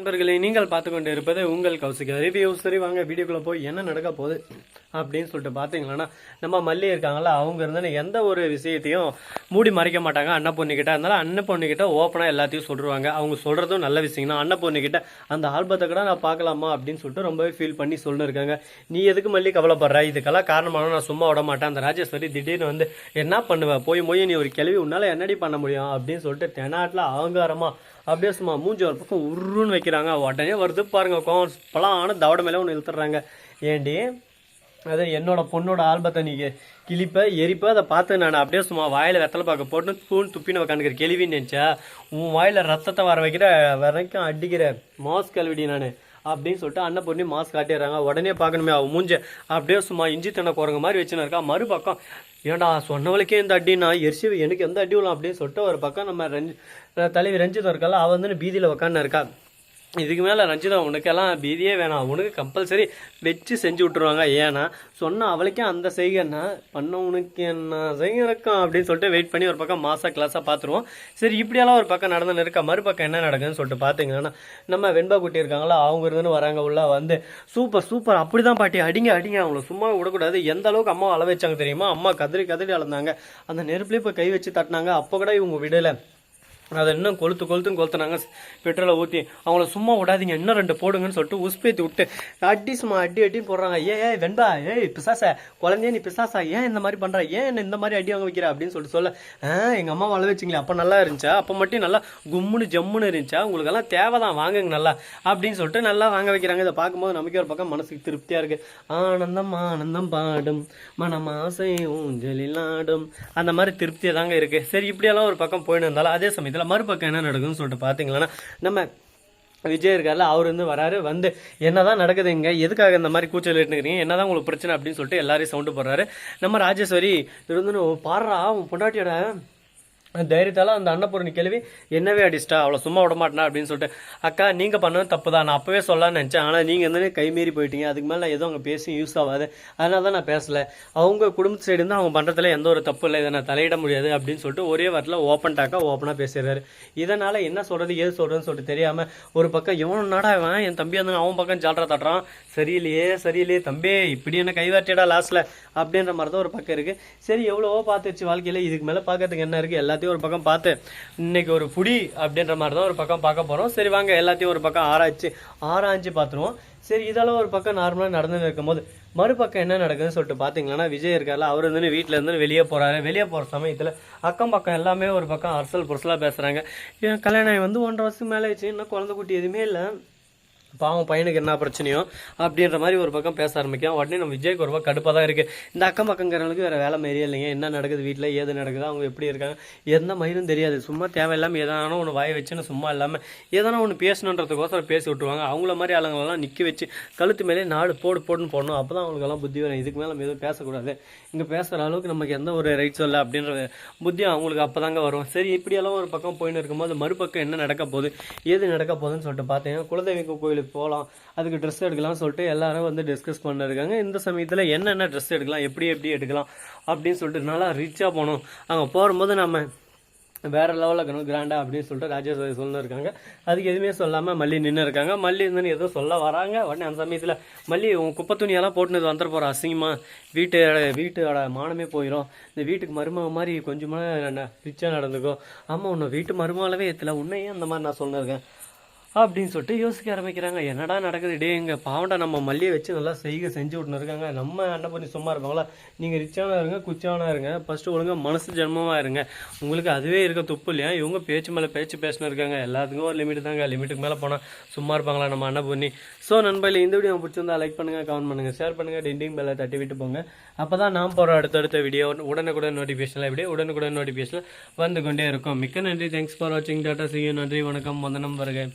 நண்பர்களே நீங்கள் பார்த்து கொண்டு இருப்பது உங்கள் கௌசிகா. ரிவ்யூ சரி வாங்க வீடியோக்குள்ளே போய் என்ன நடக்க போகுது அப்படின்னு சொல்லிட்டு பார்த்தீங்களன்னா நம்ம மல்லி இருக்காங்களா அவங்க இருந்தாலும் எந்த ஒரு விஷயத்தையும் மூடி மறைக்க மாட்டாங்க. அண்ணன் பொண்ணுக்கிட்ட அதனால அண்ணன் பொண்ணுக்கிட்ட ஓப்பனாக எல்லாத்தையும் சொல்லிடுவாங்க அவங்க சொல்கிறதும் நல்ல விஷயம் தான் அண்ணன் பொண்ணுக்கிட்ட அந்த ஆல்பத்தை கூட நான் பார்க்கலாமா அப்படின்னு சொல்லிட்டு ரொம்பவே ஃபீல் பண்ணி சொல்லிருக்காங்க. நீ எதுக்கு மல்லி கவலைப்படுற? இதுக்கெல்லாம் காரணமான நான் சும்மா விட மாட்டேன். அந்த ராஜேஸ்வரி திடீர்னு வந்து என்ன பண்ணுவேன் போய் போய் நீ ஒரு கேள்வி உன்னால் என்னடி பண்ண முடியும்? அப்படின்னு சொல்லிட்டு தெனாட்டில் அகங்காரமாக அப்படியே சும்மா மூஞ்சி ஒரு பக்கம் உருன்னு வைக்கிறாங்க. உடனே வருது பாருங்க கோவம் பலான தவட மேலே ஒன்று இழுத்துறாங்க. ஏண்டி? அது என்னோட பொண்ணோட ஆல்பத்தை நீ கிளிப்ப எரிப்ப அதை பார்த்து நான் அப்படியே சும்மா வாயில் வெத்தலை பார்க்க போட்டு ஸ்பூன் துப்பின்னு உட்காந்துக்கிற கேள்வின்னு நினச்சா உன் வாயில் ரத்தத்தை வர வைக்கிற வரைக்கும் அடிக்கிற மாஸ் கல்விடி நான். அப்படின்னு சொல்லிட்டு அண்ணன் பொண்ணு மாஸ்க் காட்டிடுறாங்க. உடனே பார்க்கணுமே அவன் மூஞ்ச அப்படியே சும்மா இஞ்சி தண்ணை குரங்க மாதிரி வச்சுன்னு இருக்கா. மறுபக்கம் ஏன்டா சொன்னவளுக்கே இந்த அடினா எரிசி எனக்கு எந்த அடி விழும் அப்படின்னு சொல்லிட்டு ஒரு பக்கம் நம்ம ரஞ்சி தலைவி ரஞ்சிதம் இருக்கல அவள் வந்து பீதியில் உக்காந்து இருக்கா. இதுக்கு மேலே ரஞ்சிதா உனக்கெல்லாம் பீதியே வேணாம். உனக்கு கம்பல்சரி வச்சு செஞ்சு விட்டுருவாங்க. ஏன்னா சொன்ன அவளுக்கே அந்த செய்கன்னா பண்ண உனக்கு என்ன செய்ய இருக்கும் அப்படின்னு சொல்லிட்டு வெயிட் பண்ணி ஒரு பக்கம் மாசா கிளாஸாக பார்த்துருவோம் சரி இப்படியெல்லாம் ஒரு பக்கம் நடந்துன்னு இருக்கா மறுபக்கம் என்ன நடக்குதுன்னு சொல்லிட்டு பார்த்தீங்கன்னா நம்ம வெண்பா குட்டி இருக்காங்களா? அவங்க இருந்துன்னு வராங்க உள்ள வந்து. சூப்பர் சூப்பர் அப்படி தான் பாட்டி. அடிங்க அடிங்க. அவங்கள சும்மா விடக்கூடாது. எந்த அளவுக்கு அம்மா அளவு வச்சாங்க தெரியுமா? அம்மா கதறி கதறி அளந்தாங்க. அந்த நெருப்புலேயே இப்போ கை வச்சு தட்டினாங்க. அப்போ கூட இவங்க விடலை. அதை இன்னும் கொளுத்து கொளுத்துன்னு கொளுத்துனாங்க. பெட்ரோலை ஊற்றி அவங்கள சும்மா விடாதீங்க இன்னும் ரெண்டு போடுங்கன்னு சொல்லிட்டு உஸ்பேத்தி விட்டு அடி சும்மா அடி அடி போடுறாங்க. ஏ ஏ வெண்பா ஏய் பிசாச குழந்தைய நீ பிசாசா? ஏன் இந்த மாதிரி பண்ணுற ஏன் என்ன இந்த மாதிரி அடி வாங்க வைக்கிற? அப்படின்னு சொல்லிட்டு சொல்ல ஆ எங்கள் அம்மா வள வச்சிங்களே அப்போ நல்லா இருந்துச்சா? அப்போ மட்டும் நல்லா கும்முன்னு ஜம்முன்னு இருந்துச்சா? உங்களுக்கெல்லாம் தேவை தான் வாங்குங்க நல்லா. அப்படின்னு சொல்லிட்டு நல்லா வாங்க வைக்கிறாங்க. இதை பார்க்கும்போது நமக்கு ஒரு பக்கம் மனசுக்கு திருப்தியாக இருக்கு. ஆனந்தம் ஆனந்தம் பாடும் மனமாசை ஊஞ்சலில் ஆடும். அந்த மாதிரி திருப்தியாக தாங்க இருக்குது சரி இப்படியெல்லாம் ஒரு பக்கம் போயின்னு இருந்தாலும் அதே சமயத்தில் மறுபக்கம் என்ன நடக்குதுன்னு சொல்லிட்டு பார்த்தீங்களன்னா நம்ம விஜய் இருக்கார்ல அவர் வந்து வராரு வந்து என்னதான் நடக்குது இங்க? எதுக்காக இந்த மாதிரி கூச்சல் இருக்கிறீங்க என்னதான் உங்களுக்கு பிரச்சனை அப்படின்னு சொல்லிட்டு எல்லாரையும் சவுண்டு போடுறாரு. நம்ம ராஜேஸ்வரி இருந்து பாடுறா உன் பொண்டாட்டியோட தைரியத்தால் அந்த அன்னபூரணி கேள்வி என்னவே அடிச்சிட்டா அவளை சும்மா விட மாட்டேனா? அப்படின்னு சொல்லிட்டு அக்கா நீங்கள் பண்ணது தப்பு தான். நான் அப்பவே சொல்லலாம்னு நினச்சேன். ஆனால் நீங்கள் வந்து கை மீறி போயிட்டீங்க. அதுக்கு மேலே எதுவும் அவங்க பேசி யூஸ் ஆகாது அதனால தான் நான் பேசலை. அவங்க குடும்பத்து சைடு இருந்து அவங்க பண்ணுறதுல எந்த ஒரு தப்பு இல்லை. இதை நான் தலையிட முடியாது. அப்படின்னு சொல்லிட்டு ஒரே வாரத்தில் ஓப்பன் டாக்காக ஓப்பனாக பேசுறாரு இதனால் என்ன சொல்கிறது ஏது சொல்கிறதுன்னு சொல்லிட்டு தெரியாமல் ஒரு பக்கம் இவன் நாடா இவன்? என் தம்பி வந்து அவன் பக்கம் ஜால்ரா தட்டுறான். சரியில்லையே சரியில்லையே தம்பி. இப்படி என்ன கைவாட்டியடா லாஸ்ட்டில் அப்படின்ற மாதிரி தான் ஒரு பக்கம் இருக்குது சரி எவ்வளவோ பார்த்துச்சு வாழ்க்கையில். இதுக்கு மேலே பார்க்கறதுக்கு என்ன இருக்குது எல்லாத்தையும் ஒரு பக்கம் பார்த்து இன்னைக்கு ஒரு புடி அப்படின்ற மாதிரி தான் ஒரு பக்கம் பார்க்க போகிறோம் சரி வாங்க எல்லாத்தையும் ஒரு பக்கம் ஆராய்ச்சி ஆராய்ச்சி பார்த்துருவோம். சரி இதெல்லாம் ஒரு பக்கம் நார்மலாக நடந்துன்னு இருக்கும்போது மறுபக்கம் என்ன நடக்குதுன்னு சொல்லிட்டு பார்த்தீங்கன்னா விஜய் இருக்கார்ல அவர் வந்து வீட்டில் இருந்து வெளியே போகிறாரு வெளியே போகிற சமயத்தில் அக்கம் பக்கம் எல்லாமே ஒரு பக்கம் அரசல் புரசலாக பேசுகிறாங்க என் கல்யாணம் ஆகி வந்து ஒன்றரை வருஷம் மேலே ஆச்சு இன்னும் குழந்தை குட்டி எதுவுமே இல்லை. பாவம் பையனுக்கு என்ன பிரச்சனையோ அப்படின்ற மாதிரி ஒரு பக்கம் பேச ஆரம்பிக்கும். உடனே நம்ம விஜய்க்கு ஒரு பக்கம் கடுப்பாக தான் இருக்குது இந்த அக்கம் பக்கங்கிறவங்களுக்கு வேறு வேலை மாரியே இல்லைங்க. என்ன நடக்குது வீட்டில் ஏது நடக்குது? அவங்க எப்படி இருக்காங்க? எந்த மயிரும் தெரியாது. சும்மா தேவையில்லாமல் எதனா ஒன்று வாய வச்சுன்னு சும்மா இல்லாமல் எதனா ஒன்று பேசணுன்றதுக்கோசரம் பேசி விட்டுருவாங்க அவங்கள மாதிரி ஆளுங்களெல்லாம் நிற்க வச்சு கழுத்து மேலே நாடு போடு போடுன்னு போடணும். அப்போ தான் அவங்களுக்கெல்லாம் புத்தி வரும். இதுக்கு மேலே நம்ம எதுவும் பேசக்கூடாது. இங்கே பேசுகிற அளவுக்கு நமக்கு எந்த ஒரு ரைட்ஸும் இல்லை அப்படின்ற புத்தி அவங்களுக்கு அப்போ தாங்க வரும். சரி இப்படியெல்லாம் ஒரு பக்கம் போயின்னு இருக்கும்போது மறுபக்கம் என்ன நடக்க போகுது? ஏது நடக்க போகுதுன்னு சொல்லிட்டு பார்த்தீங்கன்னா குலதெய்வ கோயிலுக்கு போகலாம் அதுக்கு ட்ரெஸ் எடுக்கலாம் சொல்லிட்டு எல்லாரும் வந்து டிஸ்கஸ் பண்ணிருக்காங்க. இந்த சமயத்தில் என்னென்ன ட்ரெஸ் எடுக்கலாம் எப்படி எப்படி எடுக்கலாம் அப்படின்னு சொல்லிட்டு நல்லா ரிச்சாக போகணும். அங்கே போகும்போது நம்ம வேற லெவலில் இருக்கணும் கிராண்டாக அப்படின்னு சொல்லிட்டு ராஜேஸ்வரி சொல்லணும் இருக்காங்க அதுக்கு எதுவுமே சொல்லாமல் மல்லி நின்று இருக்காங்க. மல்லி இருந்து ஏதோ சொல்ல வராங்க. உடனே அந்த சமயத்தில் மல்லி உன் குப்பை துணியெல்லாம் போட்டுனது வந்துட போகிற அசிங்கமாக வீட்டோட வீட்டோட மானமே போயிடும் இந்த வீட்டுக்கு மருமக மாதிரி கொஞ்சமாக ரிச்சாக நடந்துக்கோ. ஆமாம் உன்னை வீட்டு மருமகளவே ஏற்றல உன்னையே அந்த மாதிரி நான் சொன்னிருக்கேன் அப்படின்னு சொல்லிட்டு யோசிக்க ஆரம்பிக்கிறாங்க. என்னடா நடக்குது? டே எங்கள் பாவண்டா நம்ம மல்லியை வச்சு நல்லா செய்க செஞ்சு விட்டுன்னு இருக்காங்க. நம்ம என்ன பண்ணி சும்மா இருப்பாங்களா? நீங்கள் ரிச்சானா இருங்க குச்சானா இருங்க. ஃபஸ்ட்டு ஒழுங்காக மனசு ஜென்மமாக இருங்க. உங்களுக்கு அதுவே இருக்க துப்பு இல்லையா? இவங்க பேச்சு மேலே பேச்சு பேசினு இருக்காங்க. எல்லாத்துக்கும் ஒரு லிமிட் தாங்க. லிமிட்டுக்கு மேலே போனால் சும்மா இருப்பாங்களா நம்ம அண்ணன் பண்ணி? ஸோ நண்பர்களே இந்த வீடியோ பிடிச்சிருந்தா லைக் பண்ணுங்க கமெண்ட் பண்ணுங்கள் ஷேர் பண்ணுங்கள் டெண்டிங் பெல்லை தட்டி விட்டு போங்க. அப்போ தான் நான் போகிற அடுத்தடுத்த வீடியோ உடனுக்குடன் நோட்டிஃபிகேஷன் எப்படி உடனுக்குடன் நோட்டிஃபிகேஷன் வந்து கொண்டே இருக்கும். மிக்க நன்றி. தேங்க்ஸ் ஃபார் வாட்சிங் டாட்டா சியூ நன்றி. வணக்கம். வந்தனம் வருக.